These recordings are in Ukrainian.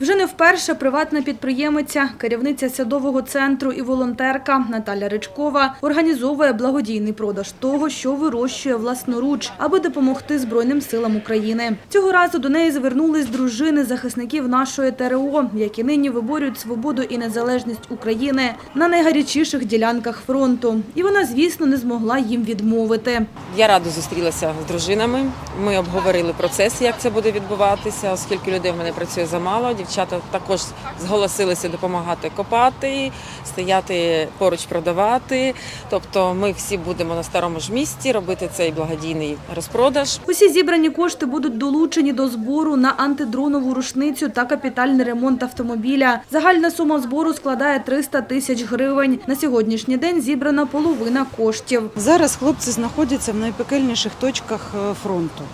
Вже не вперше приватна підприємиця, керівниця садового центру і волонтерка Наталя Ричкова організовує благодійний продаж того, що вирощує власноруч, аби допомогти Збройним силам України. Цього разу до неї звернулись дружини захисників нашої ТРО, які нині виборюють свободу і незалежність України на найгарячіших ділянках фронту. І вона, звісно, не змогла їм відмовити. Я радо зустрілася з дружинами. Ми обговорили процес, як це буде відбуватися, оскільки людей в мене працює замало. Дівчата також зголосилися допомагати копати, стояти поруч продавати. Тобто, ми всі будемо на старому ж місці робити цей благодійний розпродаж. Усі зібрані кошти будуть долучені до збору на антидронову рушницю та капітальний ремонт автомобіля. Загальна сума збору складає 300 тисяч гривень. На сьогоднішній день зібрана половина коштів. Зараз хлопці знаходяться в найпекельніших точках е, фронту.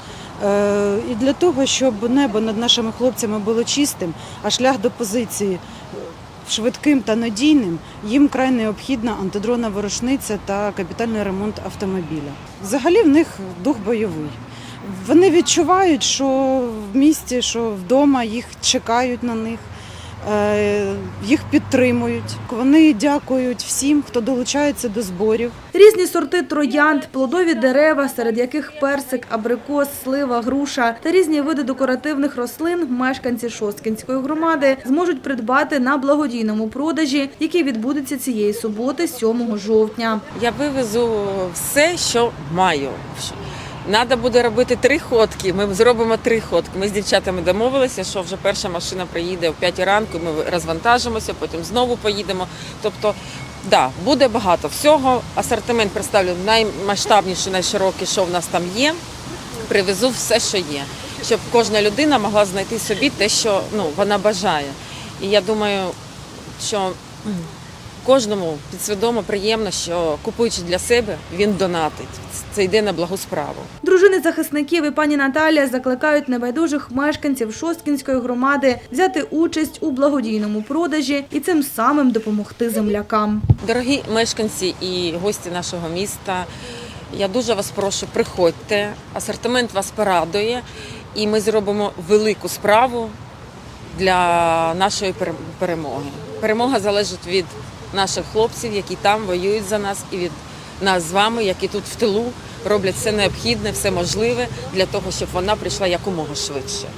Е, І для того, щоб небо над нашими хлопцями було чистим, а шлях до позиції е, швидким та надійним, їм край необхідна антидронова рушниця та капітальний ремонт автомобіля. Взагалі в них дух бойовий. Вони відчувають, що в місті, що вдома їх чекають на них, їх підтримують. Вони дякують всім, хто долучається до зборів. Різні сорти троянд, плодові дерева, серед яких персик, абрикос, слива, груша та різні види декоративних рослин мешканці Шосткінської громади зможуть придбати на благодійному продажі, який відбудеться цієї суботи, 7 жовтня. Я вивезу все, що маю. Треба буде робити три ходки. Ми зробимо три ходки. Ми з дівчатами домовилися, що вже перша машина приїде о 5 ранку. Ми розвантажимося, потім знову поїдемо. Тобто, да, буде багато всього. Асортимент представлю наймасштабніший, найширокий, що в нас там є. Привезу все, що є, щоб кожна людина могла знайти собі те, що ну, вона бажає. І я думаю, що кожному підсвідомо приємно, що купуючи для себе, він донатить. Це йде на благу справу. Дружини захисників і пані Наталія закликають небайдужих мешканців Шосткінської громади взяти участь у благодійному продажі і цим самим допомогти землякам. Дорогі мешканці і гості нашого міста, я дуже вас прошу, приходьте, асортимент вас порадує, і ми зробимо велику справу для нашої перемоги. Перемога залежить від наших хлопців, які там воюють за нас, і від нас з вами, які тут в тилу роблять все необхідне, все можливе для того, щоб вона прийшла якомога швидше.